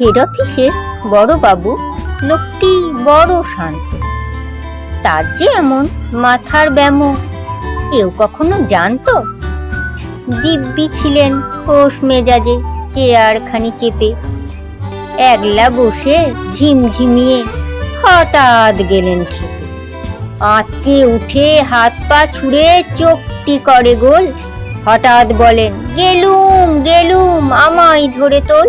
Head অফিসের বড় বাবু, লোকটি বড় শান্ত। তার যে এমন মাথার ব্যামো, কেউ কখনো জানতো? দিব্যি ছিলেন হোশ মেজাজে, চেয়ারখানি চেপে। একলা বসে ঝিমঝিমিয়ে হঠাৎ গেলেন খেপে আঁতকে উঠে হাত পা ছুঁড়ে চোখটি করে গোল। হঠাৎ বলেন, গেলুম গেলুম, আমায় ধরে তোল।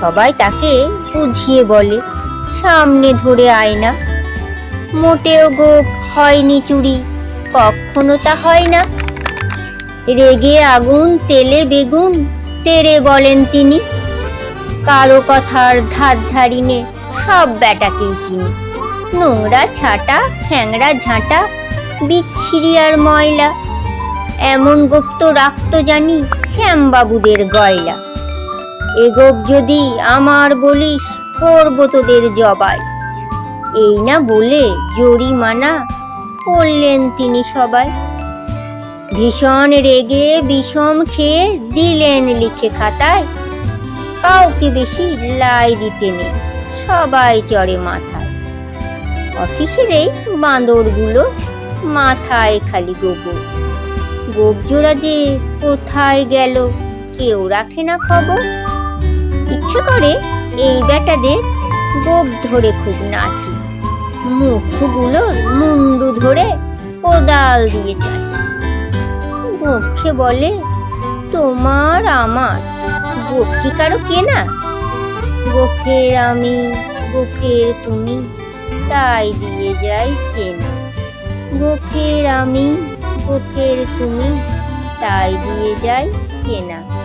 সবাই তাকে বুঝিয়ে বলে, সামনে ধরে আয় না। মোটেও গোপ হয়নি চুরি, কখনো তা হয় না। রেগে আগুন, তেলে বেগুন, তেরে বলেন তিনি। কারও কথার ধার ধারিনে সব ব্যাটাকেই চিনি। নোংরা ছাটা হ্যাংরা ঝাঁটা, বিচ্ছিরি আর ময়লা। এমন গোপ তো রাখতো জানি শ্যামবাবুদের গয়লা। এ গোপ যদি আমার বলিস, করব তোদের জবাই। এই না বলে জরিমানা করলেন তিনি সবাই। ভীষণ রেগে বিষম খেয়ে দিলেন লিখে খাতায়, কাউকে বেশি লাই দিতে নেই, সবাই চড়ে মাথায়। অফিসের এই বাঁদরগুলো মাথায় খালি গোবর। গোবজোড়া যে কোথায় গেল, কেউ রাখে না খবর। ইচ্ছে করে এই বেটাদের গোপ ধরে খুব নাচি। মুখগুলোর মুন্ডু ধরে কোদাল দিয়ে চাচি। গোপকে বলে, তোমার, আমার কি কারও কেনা? গোফের আমি গোফের তুমি, তাই দিয়ে যাই চেনা। গোফের আমি গোফের তুমি, তাই দিয়ে যাই চেনা।